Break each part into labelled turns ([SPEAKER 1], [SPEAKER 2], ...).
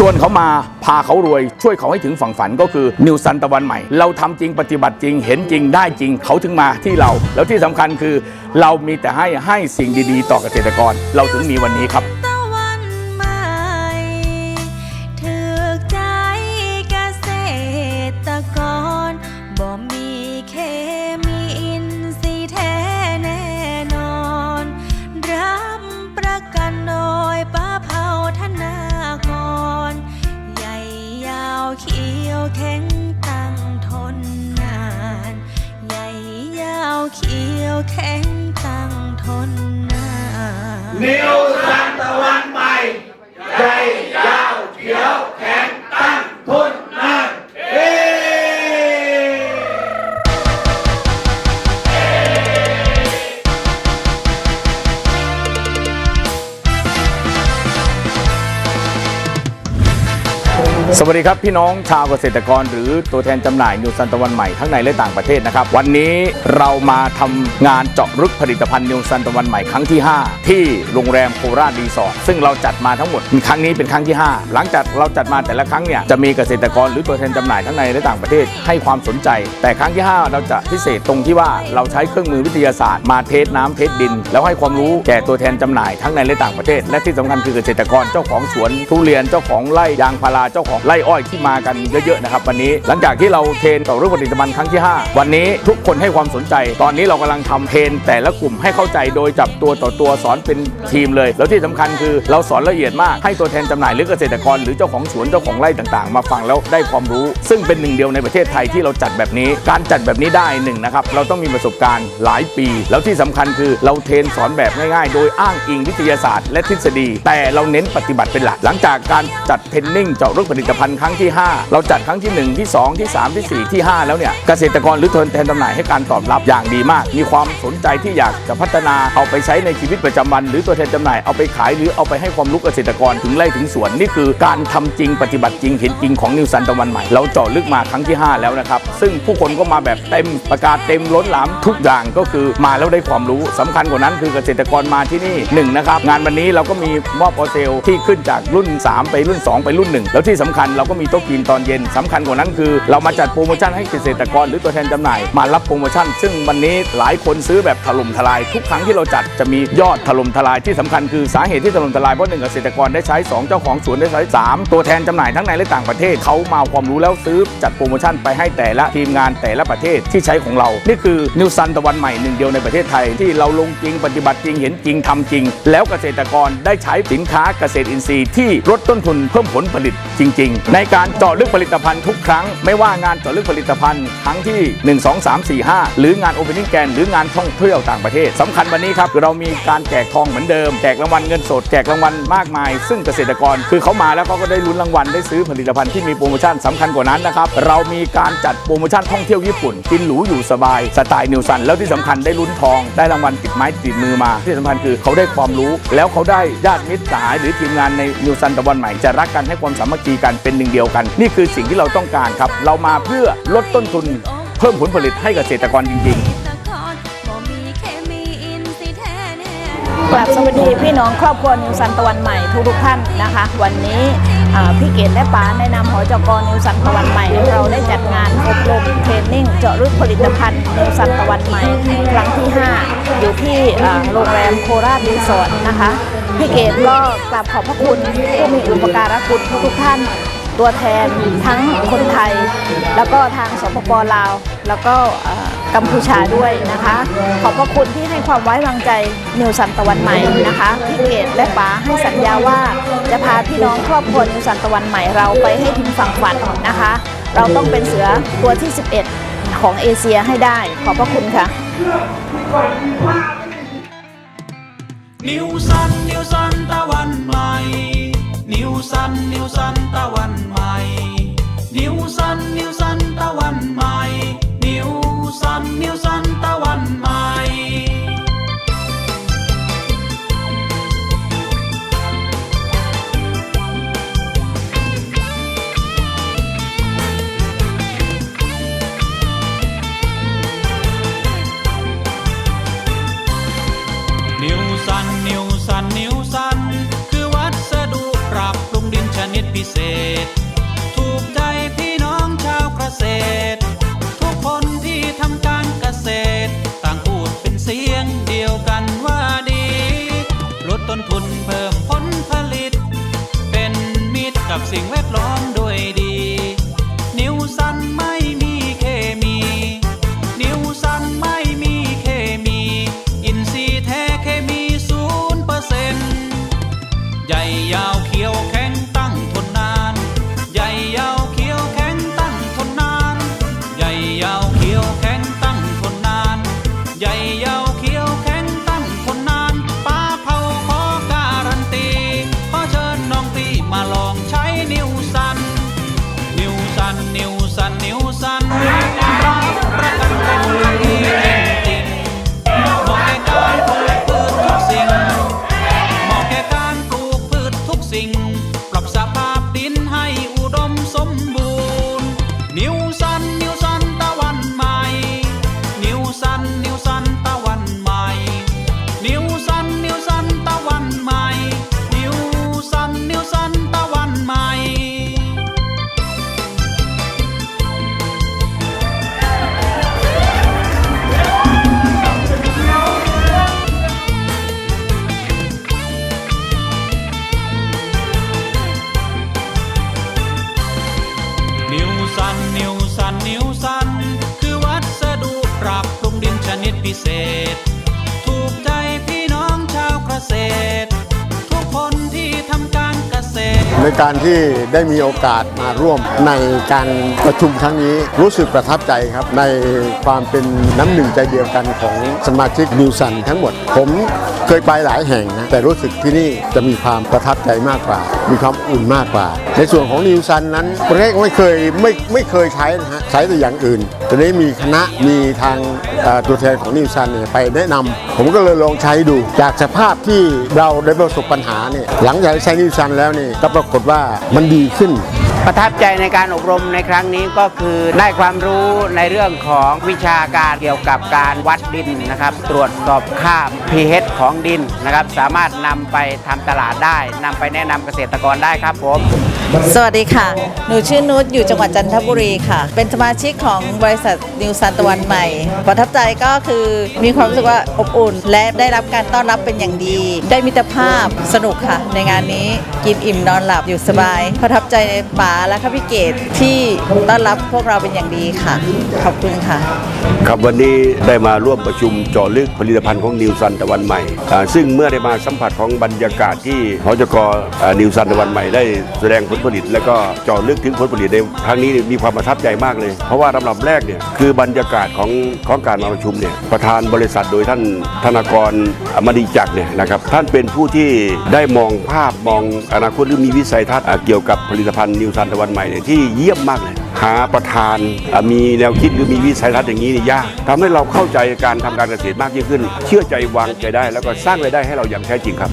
[SPEAKER 1] ชวนเขามาพาเขารวยช่วยเขาให้ถึงฝั่งฝันก็คือนิวซันตะวันใหม่ เราทำจริงปฏิบัติจริง เห็นจริงได้จริงเขาถึงมาที่เรา แล้วที่สำคัญคือ เรามีแต่ให้ให้สิ่งดีๆ ต่อเกษตรกร เราถึงมีวันนี้ครับ
[SPEAKER 2] เขียวแข็งตั้งทนนานนิ
[SPEAKER 3] วสันตะวัน
[SPEAKER 1] สวัสดีครับ พี่น้องชาวเกษตรกร หรือตัวแทนจำหน่ายนิวซันตะวันใหม่ทั้งในและต่างประเทศนะครับ วันนี้เรามาทำงานเจาะลึกผลิตภัณฑ์นิวซันตะวันใหม่ครั้งที่ 5 ที่โรงแรมโคราชรีสอร์ทซึ่งเราจัดมาทั้งหมดครั้งนี้เป็นครั้งที่ 5 หลังจากเราจัดมาแต่ละครั้งเนี่ยจะมีเกษตรกรหรือตัวแทนจำหน่ายทั้งในและต่างประเทศให้ความสนใจ แต่ครั้งที่ 5 เราจะพิเศษตรงที่ว่าเราใช้เครื่องมือวิทยาศาสตร์มาเทสน้ำเทสดิน แล้วให้ความรู้แก่ตัวแทนจำหน่ายทั้งในและต่างประเทศ และที่สำคัญคือเกษตรกรเจ้าของสวนทุเรียนเจ้าของไร่ยางพาราเจ้าของไร่อ้อยที่มากันเยอะๆนะครับวันนี้หลังจากที่เราเทรนต่อเรื่องผลิตภัณฑ์ครั้งที่ 5 วันนี้ทุกคนให้ความสนใจ ตอนนี้เรากำลังทำเทรนแต่ละกลุ่มให้เข้าใจโดยจับตัวต่อตัวสอนเป็นทีมเลย แล้วที่สำคัญคือเราสอนละเอียดมากให้ตัวแทนจำหน่ายหรือเกษตรกร หรือเจ้าของสวนเจ้าของไร่ต่างๆ มาฟังแล้วได้ความรู้ ซึ่งเป็นหนึ่งเดียวในประเทศไทยที่เราจัดแบบนี้ การจัดแบบนี้ได้หนึ่งนะครับเราต้องมีประสบการณ์หลายปี แล้วที่สำคัญคือเราเทรนสอนแบบง่ายๆ โดยอ้างอิงวิทยาศาสตร์ และทฤษฎี แต่เราเน้นปฏิบัติเป็นหลัก หลังจากการจัดเทรนนิ่งเจาะลึกผลิตภัณฑ์ครั้งที่ 5 เราจัดครั้งที่ 1 ที่ 2 ที่ 3 ที่ 4 ที่ 5 แล้วเนี่ยเกษตรกรหรือตัวแทนจำหน่ายให้การตอบรับอย่างดีมาก มีความสนใจที่อยากจะพัฒนาเอาไปใช้ในชีวิตประจำวัน หรือตัวแทนจำหน่ายเอาไปขายหรือเอาไปให้ความรู้เกษตรกรถึงไร่ถึงสวนนี่คือการทำจริงปฏิบัติจริงเห็นจริงของนิวซันตะวันใหม่เราเจาะลึกมาครั้งที่ 5 แล้วนะครับซึ่งผู้คนก็มาแบบเต็มประกาศเต็มล้นหลามทุกอย่างก็คือมาแล้วได้ความรู้สำคัญกว่านั้นคือเกษตรกรมาที่นี่หนึ่งนะครับงานวันนี้เราก็มีมอบออเซลที่ขึ้นจากรุ่น 3 ไปรุ่น 2 ไปรุ่น 1 แล้วที่สำคัญเราก็มีโต๊ะกินตอนเย็นสำคัญกว่านั้นคือ เรามาจัดโปรโมชั่นให้เกษตรกรหรือตัวแทนจำหน่าย มารับโปรโมชั่น ซึ่งวันนี้หลายคนซื้อแบบถล่มทลาย ทุกครั้งที่เราจัดจะมียอดถล่มทลายที่สำคัญคือสาเหตุที่ถล่มทลายเพราะหนึ่งเกษตรกรได้ใช้ 2 เจ้าของสวนได้ใช้ 3 ตัวแทนจำหน่ายทั้งในและต่างประเทศเขามาเอาความรู้แล้วซื้อจัดโปรโมชั่นไปให้แต่ละทีมงานแต่ละประเทศที่ใช้ของเรา นี่คือนิวซันตะวันใหม่หนึ่งเดียวในประเทศไทยที่เราลงจริงปฏิบัติจริงเห็นจริงทำจริง แล้วเกษตรกรได้ใช้สินค้าเกษตรอินทรีย์ที่ลดต้นทุนเพิ่มผลผลิตจริงๆในการเจาะลึกผลิตภัณฑ์ทุกครั้ง ไม่ว่างานเจาะลึกผลิตภัณฑ์ครั้งที่ 1 2 3 4 5 หรืองานโอเ n น n g แกนหรืองานท่องเที่ยวต่างประเทศสำคัญวันนี้ครับเรามีการแจกทองเหมือนเดิมแจกรางวัลเงินสดแจกรางวัลมากมาย ซึ่งเกษตรกรคือเขามาแล้วเขาก็ได้ลุ้นรางวัลได้ซื้อผลิตภัณฑ์ที่มีโปรโมชั่นสำคัญกว่านั้นนะครับเรามีการจัดโปรโมชั่นท่องเที่ยวญี่ปุ่นกินหรูอยู่สบายสไตล์นิวซันแล้วที่สำคัญได้ลุ้นทองได้รางวัลติดไม้ติดมือมา ที่สำคัญคือเขาได้ความรู้ แล้วเขาได้ญาติมิตรสหายหรือทีมงานในนิวซันตะวันใหม่จะรักกันให้ความสามัคคีกันเป็นหนึ่งเดียวกัน นี่คือสิ่งที่เราต้องการครับ เรามาเพื่อลดต้นทุน เพิ่มผลผลิตให้เกษตรกรจริง ๆ
[SPEAKER 2] ก
[SPEAKER 4] ลับสวัสดีพี่น้องครอบครัวนิวซันตะวันใหม่ทุกทุกๆท่านนะคะ วันนี้อ่าพี่เกดและป๋าในนามหอจกนิวซันตะวันใหม่ เราได้จัดงานอบรมเทรนนิ่งเจาะลึกผลิตภัณฑ์นิวซันตะวันใหม่ ครั้งที่ 5 อยู่ที่อ่าโรงแรมโคราชรีสอร์ทนะคะพี่เกดก็กราบขอบพระคุณผู้มีอุปการะคุณทุกๆท่าน ตัวแทนทั้งคนไทย แล้วก็ทางสปปลาว แล้วก็กัมพูชาด้วยนะคะ ขอบพระคุณที่ให้ความไว้วางใจนิวซันตะวันใหม่นะคะพี่เกดและป๋าให้สัญญาว่าจะพาพี่น้องครอบครัวนิวซันตะวันใหม่เราไปให้ถึงฝั่งฝันนะคะ เราต้องเป็นเสือตัวที่ 11 ของเอเชียให้ได้ ขอบพระคุณค่ะ
[SPEAKER 5] นิวซันนิวซันตะวันใหม่ นิวซันนิวซันตะวันใหม่ นิวซันนิวซันตะวันใหม่ นิวซันนิวซัน ษตร ทุกคนที่ทำการเกษตร ต่างพูดเป็นเสียงเดียวกันว่าดี ลดต้นทุนเพิ่มผลผลิต เป็นมิตรกับสิ่งแวดล้อม น ในการที่
[SPEAKER 6] ได้มีโอกาสมาร่วมในการประชุมครั้งนี้รู้สึกประทับใจครับ ในความเป็นน้ำหนึ่งใจเดียวกันของสมาชิกนิวสันทั้งหมด ผมเคยไปหลายแห่งนะแต่รู้สึกที่นี่จะมีความประทับใจมากกว่า มีความอุ่นมากกว่า ในส่วนของนิวซันนั้นประเทศไม่เคยไม่ไม่เคยใช้นะฮะใช้แต่อย่างอื่นตอนนี้มีคณะมีทางตัวแทนของนิวซันเนี่ยไปแนะนำผมก็เลยลองใช้ดู จากสภาพที่เราได้ประสบปัญหาเนี่ยหลังจากใช้นิวซันแล้วนี่ก็ปรากฏว่ามันดีขึ้น
[SPEAKER 7] ประทับใจในการอบรมในครั้งนี้ก็คือได้ความรู้ในเรื่องของวิชาการเกี่ยวกับการวัดดินนะครับ ตรวจสอบค่า pH ของดินนะครับ สามารถนำไปทำตลาดได้นำไปแนะนำเกษตรกรได้ครับผม
[SPEAKER 8] สวัสดีค่ะ หนูชื่อนุชอยู่จังหวัดจันทบุรีค่ะ เป็นสมาชิกของบริษัทนิวซันตะวันใหม่ ประทับใจก็คือมีความรู้สึกว่าอบอุ่น และได้รับการต้อนรับเป็นอย่างดี ได้มิตรภาพสนุกค่ะ ในงานนี้กินอิ่มนอนหลับอยู่สบาย ประทับใจในป๋าและข้าพี่เกดที่ต้อนรับพวกเราเป็นอย่างดีค่ะ ขอบคุณค่ะ
[SPEAKER 9] ครับวันนี้ได้มาร่วมประชุมเจาะลึกผลิตภัณฑ์ของนิวซันตะวันใหม่อ่าซึ่งเมื่อได้มาสัมผัสของบรรยากาศที่หจกอ่านิวซันตะวันใหม่ได้แสดงผลผลิต แล้วก็เจาะลึกถึงผลผลิตในครั้งนี้มีความประทับใจมากเลย เพราะว่าลำดับแรกเนี่ยคือบรรยากาศของของการมาประชุมเนี่ยประธานบริษัทโดยท่านธนากรอมณีจักรเนี่ยนะครับท่านเป็นผู้ที่ได้มองภาพมองอนาคตหรือมีวิสัยทัศน์เกี่ยวกับผลิตภัณฑ์นิวซันตะวันใหม่เนี่ยที่เยี่ยมมากเลย หาประธานมีแนวคิดหรือมีวิสัยทัศน์อย่างนี้นี่ยากทำให้เราเข้าใจการทำการเกษตรมากยิ่งขึ้น เชื่อใจวางใจได้ แล้วก็สร้างรายได้ให้เราอย่างแท้จริงครับ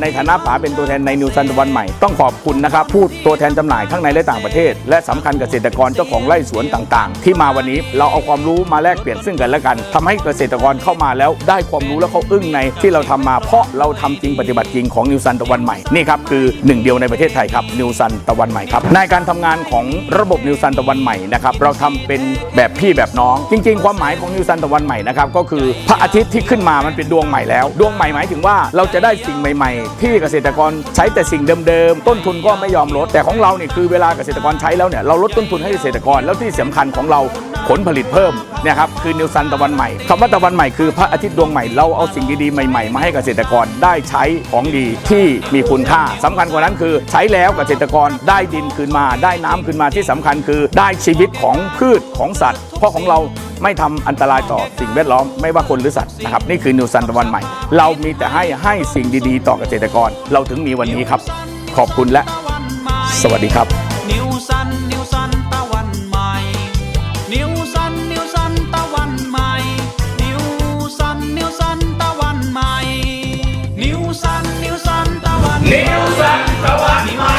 [SPEAKER 1] ในฐานะป๋าเป็นตัวแทนในนิวซันตะวันใหม่ ต้องขอบคุณนะครับผู้ตัวแทนจำหน่ายทั้งในและต่างประเทศ และสำคัญเกษตรกรเจ้าของไร่สวนต่างๆ ที่มาวันนี้เราเอาความรู้มาแลกเปลี่ยนซึ่งกันและกันทำให้เกษตรกรเข้ามาแล้วได้ความรู้แล้วเขาอึ้งในที่เราทำมา เพราะเราทำจริงปฏิบัติจริงของนิวซันตะวันใหม่นี่ครับคือหนึ่งเดียวในประเทศไทยครับนิวซันตะวันใหม่ครับในการทำงานของระบบนิวซันตะวันใหม่นะครับเราทำเป็นแบบพี่แบบน้อง จริง ๆ ความหมายของนิวซันตะวันใหม่นะครับก็คือพระอาทิตย์ที่ขึ้นมามันเป็นดวงใหม่แล้ว ดวงใหม่หมายถึงว่าเราจะได้สิ่งใหม่ ๆ ที่เกษตรกรใช้แต่สิ่งเดิมๆต้นทุนก็ไม่ยอมลด แต่ของเราเนี่ยคือเวลาเกษตรกรใช้แล้วเนี่ยเราลดต้นทุนให้เกษตรกรแล้วที่สำคัญของเราผลผลิตเพิ่มเนี่ยครับคือนิวซันตะวันใหม่คำว่าตะวันใหม่คือพระอาทิตย์ดวงใหม่เราเอาสิ่งดีๆใหม่ๆ มาให้เกษตรกรได้ใช้ของดีที่มีคุณค่าสำคัญกว่านั้นคือ ใช้แล้วเกษตรกรได้ดินคืนมา ได้น้ำคืนมาที่สำคัญคือได้ชีวิตของพืชของสัตว์ เพราะของเราไม่ทำอันตรายต่อสิ่งแวดล้อมไม่ว่าคนหรือสัตว์นะครับนี่คือนิวซันตะวันใหม่ เรามีแต่ให้ให้สิ่งดีๆ ต่อเกษตรกร เราถึงมีวันนี้ครับ ขอบคุณและ สวัสดีครับ
[SPEAKER 5] นิวซันนิวซันตะวันใหม่นิวซันนิวซันตะวันใหม่นิวซันนิวซันตะวันใหม่นิวซันนิวซันตะวันนิวซันตะวันใหม่